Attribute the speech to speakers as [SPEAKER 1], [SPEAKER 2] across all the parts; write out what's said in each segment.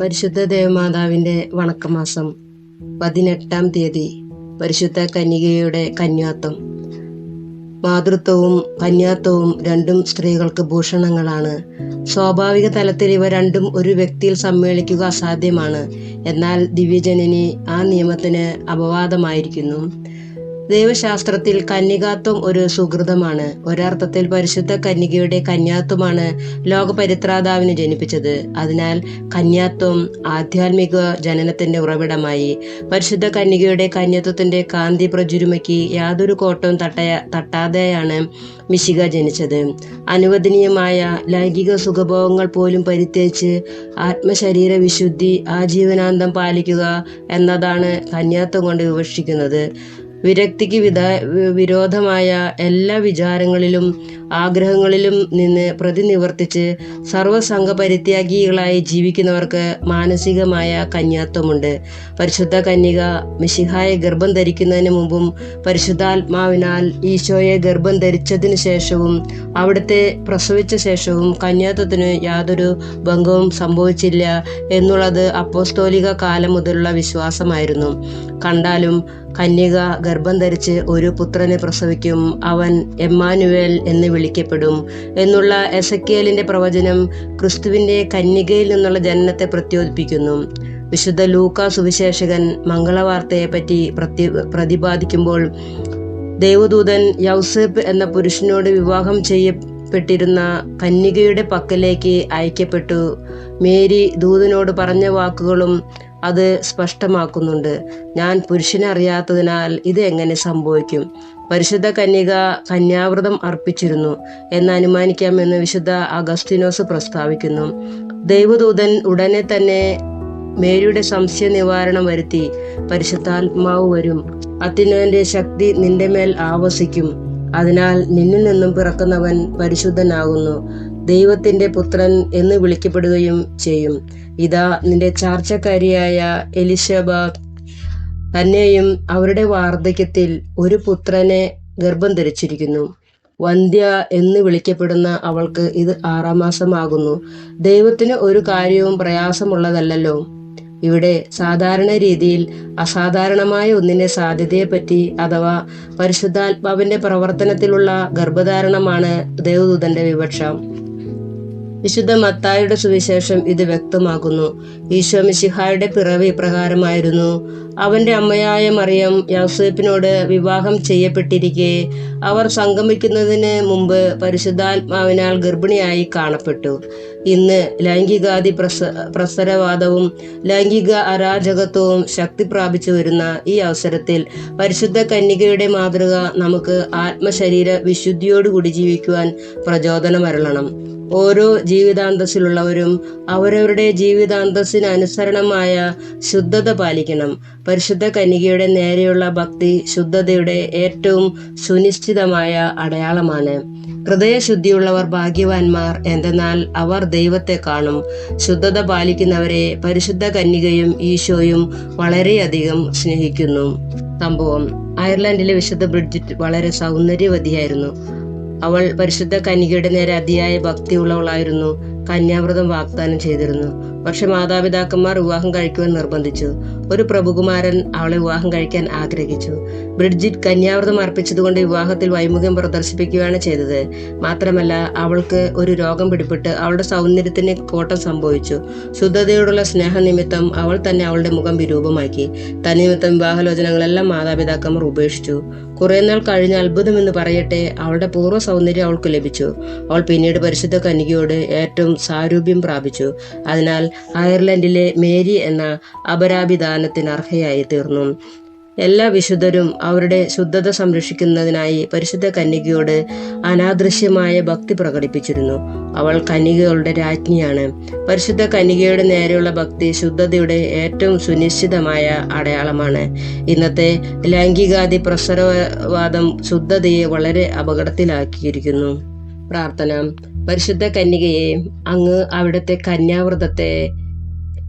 [SPEAKER 1] പരിശുദ്ധ ദേവമാതാവിന്റെ വണക്കമാസം പതിനെട്ടാം തീയതി പരിശുദ്ധ കന്യകയുടെ കന്യാത്വം. മാതൃത്വവും കന്യാത്വവും രണ്ടും സ്ത്രീകൾക്ക് ഭൂഷണങ്ങളാണ്. സ്വാഭാവിക തലത്തിൽ ഇവ രണ്ടും ഒരു വ്യക്തിയിൽ സമ്മേളിക്കുക അസാധ്യമാണ്. എന്നാൽ ദിവ്യജനനി ആ നിയമത്തിന് അപവാദമായിരിക്കുന്നു. ദൈവശാസ്ത്രത്തിൽ കന്യകാത്വം ഒരു സുഹൃതമാണ്. ഒരർത്ഥത്തിൽ പരിശുദ്ധ കന്യകയുടെ കന്യാത്വമാണ് ലോകപരിത്രാതാവിനെ ജനിപ്പിച്ചത്. അതിനാൽ കന്യാത്വം ആധ്യാത്മിക ജനനത്തിന്റെ ഉറവിടമായി. പരിശുദ്ധ കന്യകയുടെ കന്യത്വത്തിന്റെ കാന്തി പ്രചുരുമയ്ക്ക് യാതൊരു കോട്ടവും തട്ടയ തട്ടാതെയാണ് മിശിക ജനിച്ചത്. അനുവദനീയമായ ലൈംഗിക സുഖഭോഗങ്ങൾ പോലും പരിത്യച്ച് ആത്മശരീര വിശുദ്ധി ആജീവനാന്തം പാലിക്കുക എന്നതാണ് കന്യാത്വം കൊണ്ട് വിവക്ഷിക്കുന്നത്. വിരക്തിക്ക് വിരോധമായ എല്ലാ വിചാരങ്ങളിലും ആഗ്രഹങ്ങളിലും നിന്ന് പ്രതിനിവർത്തിച്ച് സർവസംഘ പരിത്യാഗികളായി ജീവിക്കുന്നവർക്ക് മാനസികമായ കന്യാത്വമുണ്ട്. പരിശുദ്ധ കന്യക മിശിഹായെ ഗർഭം ധരിക്കുന്നതിന് മുമ്പും പരിശുദ്ധാത്മാവിനാൽ ഈശോയെ ഗർഭം ധരിച്ചതിന് ശേഷവും അവിടുത്തെ പ്രസവിച്ച ശേഷവും കന്യാത്വത്തിന് യാതൊരു ഭംഗവും സംഭവിച്ചില്ല എന്നുള്ളത് അപ്പോസ്തോലിക കാലം മുതലുള്ള വിശ്വാസമായിരുന്നു. കണ്ടാലും കന്യക ഗർഭം ധരിച്ച് ഒരു പുത്രനെ പ്രസവിക്കും അവൻ എമ്മാനുവേൽ എന്ന് വിളിക്കപ്പെടും എന്നുള്ള എസക്കിയലിന്റെ പ്രവചനം ക്രിസ്തുവിന്റെ കന്യകയിൽ നിന്നുള്ള ജനനത്തെ പ്രത്യോദിപ്പിക്കുന്നു. വിശുദ്ധ ലൂക്ക സുവിശേഷകൻ മംഗളവാർത്തയെപ്പറ്റി പ്രതി പ്രതിപാദിക്കുമ്പോൾ ദേവദൂതൻ യൗസേപ്പ് എന്ന പുരുഷനോട് വിവാഹം ചെയ്യപ്പെട്ടിരുന്ന കന്യകയുടെ പക്കലേക്ക് അയക്കപ്പെട്ടു. മേരി ദൂതനോട് പറഞ്ഞ വാക്കുകളും അത് സ്പഷ്ടമാക്കുന്നുണ്ട്. ഞാൻ പുരുഷനെ അറിയാത്തതിനാൽ ഇത് എങ്ങനെ സംഭവിക്കും? പരിശുദ്ധ കന്യക കന്യാവ്രതം അർപ്പിച്ചിരുന്നു എന്ന് അനുമാനിക്കാമെന്ന് വിശുദ്ധ അഗസ്റ്റിനോസ് പ്രസ്താവിക്കുന്നു. ദൈവദൂതൻ ഉടനെ തന്നെ മേരിയുടെ സംശയ നിവാരണം വരുത്തി പരിശുദ്ധാത്മാവ് വരും. അത്യുന്നവന്റെ ശക്തി നിന്റെ മേൽ ആവസിക്കും. അതിനാൽ നിന്നിൽ നിന്നും പിറക്കുന്നവൻ പരിശുദ്ധനാകുന്നു. ദൈവത്തിന്റെ പുത്രൻ എന്ന് വിളിക്കപ്പെടുകയും ചെയ്യും. ഇതാ നിന്റെ ചാർച്ചക്കാരിയായ എലിശബ തന്നെയും അവരുടെ വാർദ്ധക്യത്തിൽ ഒരു പുത്രനെ ഗർഭം ധരിച്ചിരിക്കുന്നു വന്ധ്യ എന്ന് വിളിക്കപ്പെടുന്ന അവൾക്ക് ഇത് ആറാം മാസമാകുന്നു. ദൈവത്തിന് ഒരു കാര്യവും പ്രയാസമുള്ളതല്ലല്ലോ. ഇവിടെ സാധാരണ രീതിയിൽ അസാധാരണമായ ഒന്നിന്റെ സാധ്യതയെപ്പറ്റി അഥവാ പരിശുദ്ധാത്മാവിന്റെ പ്രവർത്തനത്തിലുള്ള ഗർഭധാരണമാണ് ദേവദൂതന്റെ വിവക്ഷ. വിശുദ്ധ മത്തായുടെ സുവിശേഷം ഇത് വ്യക്തമാക്കുന്നു ഈശോ മിശിഹായുടെ പിറവി ഇപ്രകാരമായിരുന്നു അവന്റെ അമ്മയായ മറിയം യൗസേപ്പിനോട് വിവാഹം ചെയ്യപ്പെട്ടിരിക്കെ അവർ സംഗമിക്കുന്നതിന് മുമ്പ് പരിശുദ്ധാത്മാവിനാൽ ഗർഭിണിയായി കാണപ്പെട്ടു. ഇന്ന് ലൈംഗികാദി പ്രസ പ്രസരവാദവും ലൈംഗിക അരാജകത്വവും ശക്തി പ്രാപിച്ചു വരുന്ന ഈ അവസരത്തിൽ പരിശുദ്ധ കന്യകയുടെ മാതൃക നമുക്ക് ആത്മശരീര വിശുദ്ധിയോടുകൂടി ജീവിക്കുവാൻ പ്രചോദനമരളണം. ഓരോ ജീവിതാന്തസ്സിലുള്ളവരും അവരവരുടെ ജീവിതാന്തസ്സിന് അനുസരണമായ ശുദ്ധത പാലിക്കണം. പരിശുദ്ധ കന്യകയുടെ നേരെയുള്ള ഭക്തി ശുദ്ധതയുടെ ഏറ്റവും സുനിശ്ചിതമായ അടയാളമാണ്. ഹൃദയശുദ്ധിയുള്ളവർ ഭാഗ്യവാന്മാർ എന്തെന്നാൽ അവർ ദൈവത്തെ കാണും. ശുദ്ധത പാലിക്കുന്നവരെ പരിശുദ്ധ കന്യകയും ഈശോയും വളരെയധികം സ്നേഹിക്കുന്നു. സംഭവം. അയർലൻഡിലെ വിശുദ്ധ ബ്രിഡ്ജിറ്റ് വളരെ സൗന്ദര്യവതിയായിരുന്നു. അവൾ പരിശുദ്ധ കന്യകയുടെ നേരെ അതിയായ ഭക്തിയുള്ളവളായിരുന്നു. കന്യാവ്രതം വാഗ്ദാനം ചെയ്തിരുന്നു. പക്ഷെ മാതാപിതാക്കന്മാർ വിവാഹം കഴിക്കുവാൻ നിർബന്ധിച്ചു. ഒരു പ്രഭുകുമാരൻ അവളെ വിവാഹം കഴിക്കാൻ ആഗ്രഹിച്ചു. ബ്രിഡ്ജിറ്റ് കന്യാവ്രതം അർപ്പിച്ചതുകൊണ്ട് വിവാഹത്തിൽ വൈമുഖ്യം പ്രദർശിപ്പിക്കുകയാണ് ചെയ്തത്. മാത്രമല്ല അവൾക്ക് ഒരു രോഗം പിടിപെട്ട് അവളുടെ സൗന്ദര്യത്തിന് കോട്ടം സംഭവിച്ചു. ശുദ്ധതയോടുള്ള സ്നേഹനിമിത്തം അവൾ തന്നെ അവളുടെ മുഖം വിരൂപമാക്കി. തന്നിമിത്തം വിവാഹലോചനകളെല്ലാം മാതാപിതാക്കന്മാർ ഉപേക്ഷിച്ചു. കുറെ നാൾ കഴിഞ്ഞ അത്ഭുതമെന്ന് പറയട്ടെ അവളുടെ പൂർവ സൗന്ദര്യം അവൾക്ക് ലഭിച്ചു. അവൾ പിന്നീട് പരിശുദ്ധ കന്യകയോട് ഏറ്റവും സാരൂപ്യം പ്രാപിച്ചു. അതിനാൽ അയർലൻഡിലെ മേരി എന്ന അപരാഭിദാനത്തിന് അർഹയായി തീർന്നു. എല്ലാ വിശുദ്ധരും അവരുടെ ശുദ്ധത സംരക്ഷിക്കുന്നതിനായി പരിശുദ്ധ കന്യകയോട് അനാദൃശ്യമായ ഭക്തി പ്രകടിപ്പിച്ചിരുന്നു. അവൾ കന്യകകളുടെ രാജ്ഞിയാണ്. പരിശുദ്ധ കന്യകയുടെ നേരെയുള്ള ഭക്തി ശുദ്ധതയുടെ ഏറ്റവും സുനിശ്ചിതമായ അടയാളമാണ്. ഇന്നത്തെ ലൈംഗികാദി പ്രസരവാദം ശുദ്ധതയെ വളരെ അപകടത്തിലാക്കിയിരിക്കുന്നു. പ്രാർത്ഥന. പരിശുദ്ധ കന്യകയെ അങ്ങ് അവിടുത്തെ കന്യാവ്രതത്തെ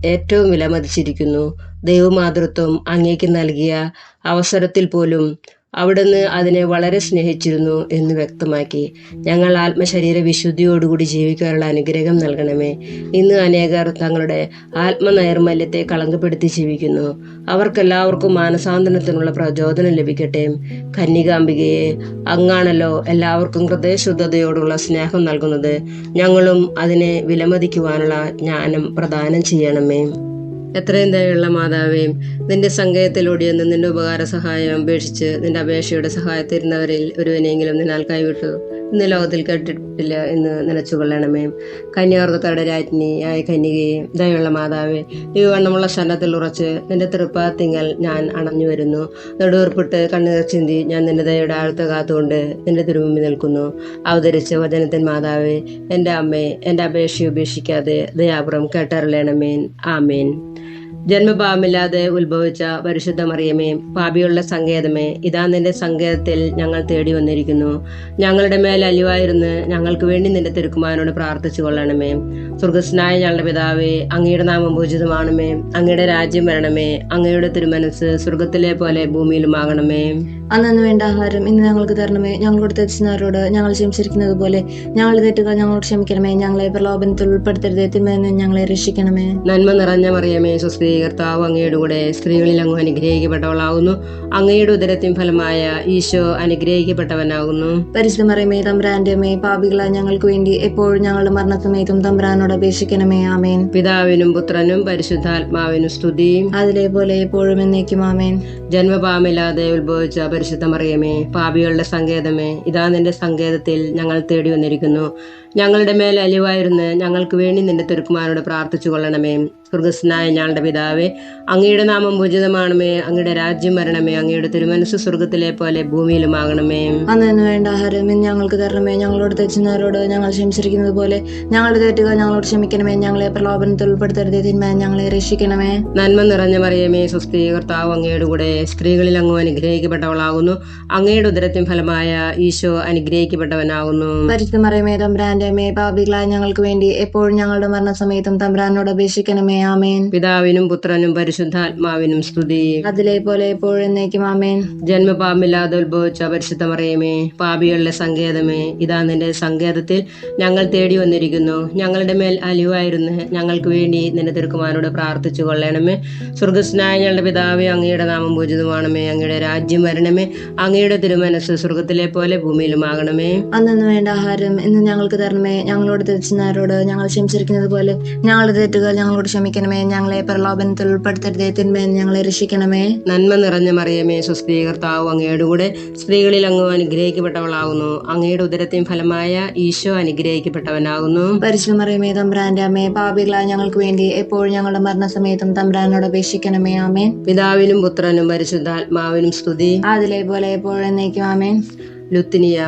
[SPEAKER 1] ഏറ്റവും വിലമതിച്ചിരിക്കുന്നു. ദൈവമാതൃത്വം അങ്ങേക്ക് നൽകിയ അവസരത്തിൽ പോലും അവിടുന്ന് അതിനെ വളരെ സ്നേഹിച്ചിരുന്നു എന്ന് വ്യക്തമാക്കി. ഞങ്ങൾ ആത്മശരീര വിശുദ്ധിയോടുകൂടി ജീവിക്കാനുള്ള അനുഗ്രഹം നൽകണമേ. ഇന്ന് അനേകർ തങ്ങളുടെ ആത്മനൈർമല്യത്തെ കളങ്കപ്പെടുത്തി ജീവിക്കുന്നു. അവർക്കെല്ലാവർക്കും മാനസാന്തരത്തിനുള്ള പ്രചോദനം ലഭിക്കട്ടെ. കന്യകാംബികയെ അങ്ങാണല്ലോ എല്ലാവർക്കും ഹൃദയശുദ്ധതയോടുള്ള സ്നേഹം നൽകുന്നത്. ഞങ്ങളും അതിനെ വിലമതിക്കുവാനുള്ള ജ്ഞാനം പ്രദാനം ചെയ്യണമേ. എത്രയും ദയുള്ള മാതാവേയും നിന്റെ സങ്കേതത്തിലൂടെയൊന്ന് നിന്റെ ഉപകാര സഹായം അപേക്ഷിച്ച് നിന്റെ അപേക്ഷയുടെ സഹായത്തിരുന്നവരിൽ ഒരുവനെങ്കിലും നിന്നാൽ കൈവിട്ടു. ഇന്ന് ലോകത്തിൽ കേട്ടിട്ടില്ല എന്ന് നനച്ചുകൊള്ളണമേ. കന്യാവർഗത്തോടെ രാജ്ഞിയായ കന്യകയെ ദയുള്ള മാതാവേ ഈ വണ്ണമുള്ള ശരണത്തിൽ ഉറച്ച് നിന്റെ തൃപ്പാത്തിങ്കൽ ഞാൻ അണഞ്ഞു വരുന്നു. നെടുവർപ്പിട്ട് കണ്ണീർ ചിന്തി ഞാൻ നിന്റെ ദയയുടെ ആഴത്ത് കാത്തുകൊണ്ട് നിന്റെ തിരുമുമ്പിൽ നിൽക്കുന്നു. അവതരിച്ച വചനത്തിൻ മാതാവേ എന്റെ അമ്മേ എന്റെ അപേക്ഷയെ ഉപേക്ഷിക്കാതെ ദയാപുറം കേട്ടറിയണമേൻ ആമേൻ. ജന്മഭാവമില്ലാതെ ഉത്ഭവിച്ച പരിശുദ്ധ മറിയമേ പാപിയുള്ള സങ്കേതമേ ഇതാ നിന്റെ സങ്കേതത്തിൽ ഞങ്ങൾ തേടി വന്നിരിക്കുന്നു. ഞങ്ങളുടെ മേൽ അലിവായിരുന്ന് ഞങ്ങൾക്ക് വേണ്ടി നിന്റെ തിരുക്കുമാരനോട് പ്രാർത്ഥിച്ചു കൊള്ളണമേ. സ്വർഗസ്നായ ഞങ്ങളുടെ പിതാവേ അങ്ങയുടെ നാമം പൂജിതമാണമേ. അങ്ങയുടെ രാജ്യം വരണമേ. അങ്ങയുടെ തിരുമനസ് സ്വർഗത്തിലെ പോലെ ഭൂമിയിലുമാകണമേ.
[SPEAKER 2] അന്നു വേണ്ട ആഹാരം ഇന്ന് ഞങ്ങൾക്ക് തരണമേ. ഞങ്ങളോട് തെറ്റിച്ചവരോട് ഞങ്ങൾ ക്ഷമിച്ചിരിക്കുന്നത് പോലെ ഞങ്ങളുടെ തെറ്റുകൾ ഞങ്ങളോട് ക്ഷമിക്കണമേ. ഞങ്ങളെ പ്രലോഭനത്തിൽ ഉൾപ്പെടുത്തരുത്. തിന്മയെന്ന് ഞങ്ങളെ രക്ഷിക്കണമേ.
[SPEAKER 1] നന്മ നിറഞ്ഞ മറിയമേ സുസ്ഥീ കർത്താവ് അങ്ങയുടെ കൂടെ സ്ത്രീകളിൽ അങ്ങ് അനുഗ്രഹിക്കപ്പെട്ടവളാകുന്നു അങ്ങയുടെ ഉദരത്തിൻ ഫലമായ ഈശോ അനുഗ്രഹിക്കപ്പെട്ടവനാകുന്നു.
[SPEAKER 2] പരിശുദ്ധമറിയമേ തമ്പ്രാന്റെ അമ്മേ പാപികള ഞങ്ങൾക്ക് വേണ്ടി എപ്പോഴും ഞങ്ങളുടെ മരണസമയത്തും തമ്പ്രാനോട് അപേക്ഷിക്കണമേ. ആമേൻ.
[SPEAKER 1] പിതാവിനും പുത്രനും പരിശുദ്ധാത്മാവിനും സ്തുതി
[SPEAKER 2] അതിലെ പോലെ എപ്പോഴും എന്നേക്കും ആമേൻ.
[SPEAKER 1] ജന്മപാമില്ലാതെ ഉത്ഭവിച്ച പരിശുദ്ധമറിയമേ പാപികളുടെ സങ്കേതമേ ഇതാ നിന്റെ സങ്കേതത്തിൽ ഞങ്ങൾ തേടി വന്നിരിക്കുന്നു. ഞങ്ങളുടെ മേൽ അലിവായിരുന്നു ഞങ്ങൾക്ക് വേണ്ടി നിന്റെ തിരുക്കുമാരോട് പ്രാർത്ഥിച്ചു കൊള്ളണമേ. സ്വർഗസ്നായ ഞങ്ങളുടെ പിതാവേ അങ്ങയുടെ നാമം പൂജിതമാണമേ. അങ്ങയുടെ രാജ്യം വരണമേ. അങ്ങയുടെ തിരുമനസ് സ്വർഗത്തിലെ പോലെ ഭൂമിയിലുമാകണമേ.
[SPEAKER 2] അന്നു വേണ്ട ആഹാരം ഞങ്ങൾക്ക് തരണമേ. ഞങ്ങളോട് തെച്ചുന്നവരോട് ഞങ്ങൾ ക്ഷമിച്ചിരിക്കുന്നത് പോലെ ഞങ്ങളുടെ തെറ്റുകൾ ഞങ്ങളോട് ക്ഷമിക്കണമേ. ഞങ്ങളെ പ്രലോഭനത്തിൽ ഉൾപ്പെടുത്തരുത്. തിന്മ ഞങ്ങളെ രക്ഷിക്കണമേ.
[SPEAKER 1] നന്മ നിറഞ്ഞ മറിയമേ സ്വസ്തി കർത്താവ് അങ്ങയുടെ കൂടെ സ്ത്രീകളിൽ അങ്ങ് അനുഗ്രഹിക്കപ്പെട്ടവളാകുന്നു. അങ്ങയുടെ ഉദരത്തിൻ ഫലമായ ഈശോ അനുഗ്രഹിക്കപ്പെട്ടവനാകുന്നു.
[SPEAKER 2] പരിശുദ്ധ മറിയമേ അമ്മേ പാപികളായ ഞങ്ങൾക്ക് വേണ്ടി എപ്പോഴും ഞങ്ങളുടെ മരണസമയത്തും തമ്പ്രാനോട് അപേക്ഷിക്കണമേ. ആമേൻ.
[SPEAKER 1] പിതാവിനും പുത്രനും പരിശുദ്ധാത്മാവിനും സ്തുതി.
[SPEAKER 2] അതിലെ പോലെ എപ്പോഴും എന്നേക്കും ആമേൻ.
[SPEAKER 1] ജന്മപാമില്ലാതെ ഉത്ഭവിച്ച പരിശുദ്ധ മറിയമേ പാപികളുടെ സങ്കേതമേ ഇതാ നിന്റെ സങ്കേതത്തിൽ ഞങ്ങൾ തേടി വന്നിരിക്കുന്നു. ഞങ്ങളുടെ മേൽ അലിവായിരുന്നു ഞങ്ങൾക്ക് വേണ്ടി നിന്റെ തിരുക്കുമാരോട് പ്രാർത്ഥിച്ചു കൊള്ളണമേ. സ്വർഗസ്നായ ഞങ്ങളുടെ പിതാവേ അങ്ങയുടെ നാമം പൂജിതമാണമേ അങ്ങയുടെ രാജ്യം വരണമേ. അങ്ങയുടെ തിരുമനസ് സ്വർഗത്തിലെ പോലെ ഭൂമിയിലുമാകണമേ.
[SPEAKER 2] അന്നു വേണ്ട ആഹാരം ഇന്ന് ഞങ്ങൾക്ക് തരണമേ ഞങ്ങളോട് തെറ്റിനാരോട് ഞങ്ങൾ ക്ഷമിച്ചിരിക്കുന്നത് പോലെ ഞങ്ങളുടെ തെറ്റുകൾ ഞങ്ങളോട് ക്ഷമിക്കണമേ ഞങ്ങളെ പ്രലോഭനത്തിൽ ഉൾപ്പെടുത്തരുതേ തിന്മേ ഞങ്ങളെ രക്ഷിക്കണമേ.
[SPEAKER 1] നന്മ നിറഞ്ഞ മറിയമേ കർത്താവ് അങ്ങയുടെ കൂടെ സ്ത്രീകളിൽ അങ്ങ് അനുഗ്രഹിക്കപ്പെട്ടവളാകുന്നു. അങ്ങയുടെ ഉദരത്തിൻ ഫലമായ ഈശോ അനുഗ്രഹിക്കപ്പെട്ടവനാകുന്നു.
[SPEAKER 2] പരിശുദ്ധ മറിയമേ തമ്പ്രാന്റെ അമ്മേ പാപികളായ ഞങ്ങൾക്ക് വേണ്ടി എപ്പോഴും ഞങ്ങളുടെ മരണസമയത്തും തമ്പ്രാനോട് അപേക്ഷിക്കണമേ. ആമേൻ.
[SPEAKER 1] പിതാവിനും പുത്രനും പരിശുദ്ധാത്മാവിനും സ്തുതി.
[SPEAKER 2] അതിലെ പോലെ എപ്പോഴും എന്നേക്കും ആമേൻ.
[SPEAKER 1] ലുത്തിനിയ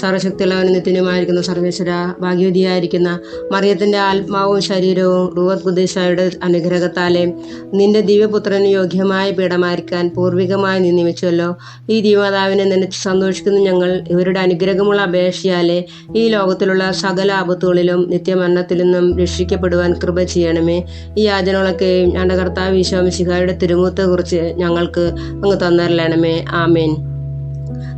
[SPEAKER 1] സർവശക്തിയുള്ളവനും നിത്യനുമായിരിക്കുന്ന സർവേശ്വര ഭാഗ്യവതിയായിരിക്കുന്ന മറിയത്തിന്റെ ആത്മാവും ശരീരവും റൂവത് കുദീശായുടെ അനുഗ്രഹത്താലെ നിന്റെ ദിവ്യപുത്രന് യോഗ്യമായ പീഠമായിരിക്കാൻ പൂർവികമായി നീ നിയമിച്ചുവല്ലോ. ഈ ദിവമാതാവിനെ നനച്ച് സന്തോഷിക്കുന്ന ഞങ്ങൾ ഇവരുടെ അനുഗ്രഹമുള്ള അപേക്ഷയാലെ ഈ ലോകത്തിലുള്ള സകല ആപത്തുകളിലും നിത്യമരണത്തിൽ നിന്നും രക്ഷിക്കപ്പെടുവാൻ കൃപ ചെയ്യണമേ. ഈ യാചനകളൊക്കെയും ഞങ്ങളുടെ കർത്താവ് ഈശോമിശിഹായുടെ തിരുമുഖത്തെക്കുറിച്ച് ഞങ്ങൾക്ക് അങ്ങ് തന്നരലണമേ ആമേൻ.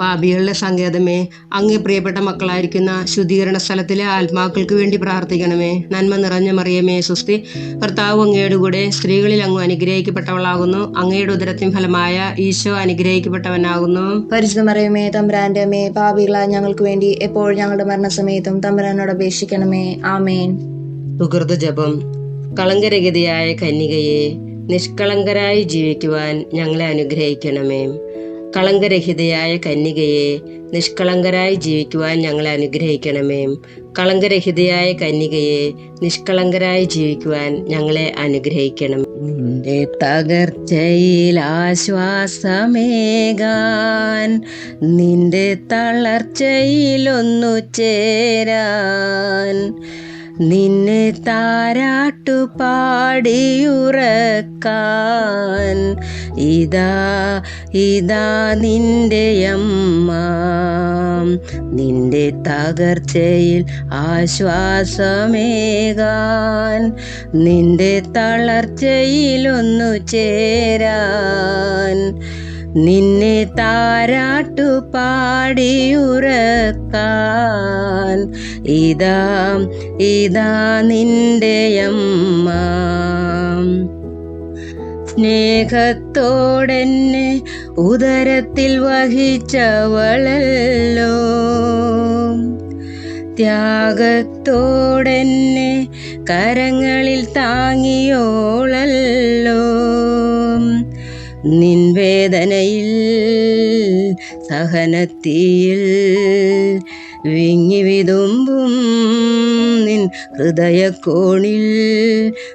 [SPEAKER 1] പാപികളുടെ സങ്കേതമേ അങ്ങേ പ്രിയപ്പെട്ട മക്കളായിരിക്കുന്ന ശുദ്ധീകരണ സ്ഥലത്തിലെ ആത്മാക്കൾക്ക് വേണ്ടി പ്രാർത്ഥിക്കണമേ. നന്മ നിറഞ്ഞ മറിയമേ സുസ്തി ഭർത്താവ് അങ്ങയുടെ കൂടെ സ്ത്രീകളിൽ അങ്ങ് അനുഗ്രഹിക്കപ്പെട്ടവളാകുന്നു. അങ്ങയുടെ ഉദരത്തിൻ ഫലമായ ഈശോ അനുഗ്രഹിക്കപ്പെട്ടവനാകുന്നു.
[SPEAKER 2] പരിശുദ്ധ മറിയമേ തമ്പ്രാന്റെ അമ്മേ പാപികളായ ഞങ്ങൾക്ക് വേണ്ടി എപ്പോഴും ഞങ്ങളുടെ മരണസമയത്തും തമ്പ്രാനോട് അപേക്ഷിക്കണമേ. ആമേൻ.
[SPEAKER 1] സുഹൃത ജപം. കളങ്കരഗതിയായ കന്യകയെ നിഷ്കളങ്കരായി ജീവിക്കുവാൻ ഞങ്ങളെ അനുഗ്രഹിക്കണമേ. കളങ്കരഹിതയായ കന്യകയെ നിഷ്കളങ്കരായി ജീവിക്കുവാൻ ഞങ്ങളെ അനുഗ്രഹിക്കണമേ. കളങ്കരഹിതയായ കന്യകയെ നിഷ്കളങ്കരായി ജീവിക്കുവാൻ ഞങ്ങളെ അനുഗ്രഹിക്കണം നിന്റെ തകർച്ചയിൽ ആശ്വാസമേകാൻ നിന്റെ തളർച്ചയിലൊന്നു ചേരാൻ നിന്നെ താരാട്ടു പാടിയുറക്കാൻ. ഇതാ ഇതാ നിന്റെ അമ്മ. നിന്റെ തകർച്ചയിൽ ആശ്വാസമേകാൻ. നിന്റെ തളർച്ചയിലൊന്നു ചേരാൻ. നിന്നെ താരാട്ടു പാടിയുറക്കാൻ. ഇതാ ഇതാ നിന്റെ അമ്മ. സ്നേഹത്തോടെന്നെ ഉദരത്തിൽ വഹിച്ചവളല്ലോ. ത്യാഗത്തോടെന്നെ കരങ്ങളിൽ താങ്ങിയോളല്ലോ. നിൻ വേദനയിൽ സഹനത്തിയിൽ വിങ്ങി വിതുമ്പും നിൻ ഹൃദയക്കോണിൽ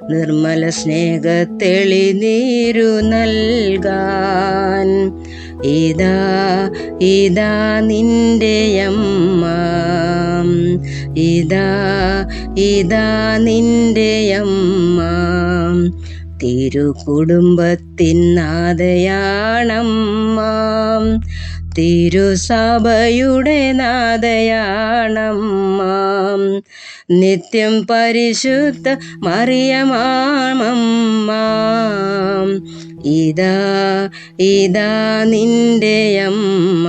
[SPEAKER 1] നിർമ്മല സ്നേഹത്തെളി നീരു നൽകാൻ. ഇതാ ഇതാ നിന്റെ അമ്മ. ഇതാ ഇതാ നിന്റെ അമ്മ. തിരുകുടുംബത്തിൻ നാദയാണമ്മ തിരുസഭയുടെ നാദയാണമ്മ. നിത്യം പരിശുദ്ധ മറിയമാമമ്മ ഇതാ ഇതാ നിന്റെ അമ്മ.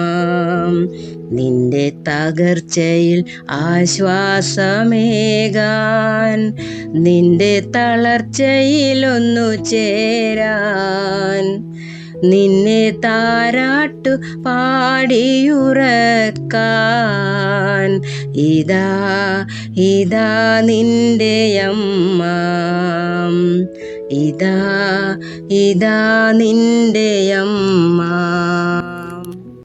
[SPEAKER 1] നിന്റെ തകർച്ചയിൽ ആശ്വാസമേകാൻ നിന്റെ തളർച്ചയിലൊന്നു ചേരാൻ. നിന്നെ താരാട്ടു പാടിയുറക്കാൻ. ഇതാ ഇതാ നിന്റെ അമ്മ. ഇതാ ഇതാ നിന്റെ അമ്മ.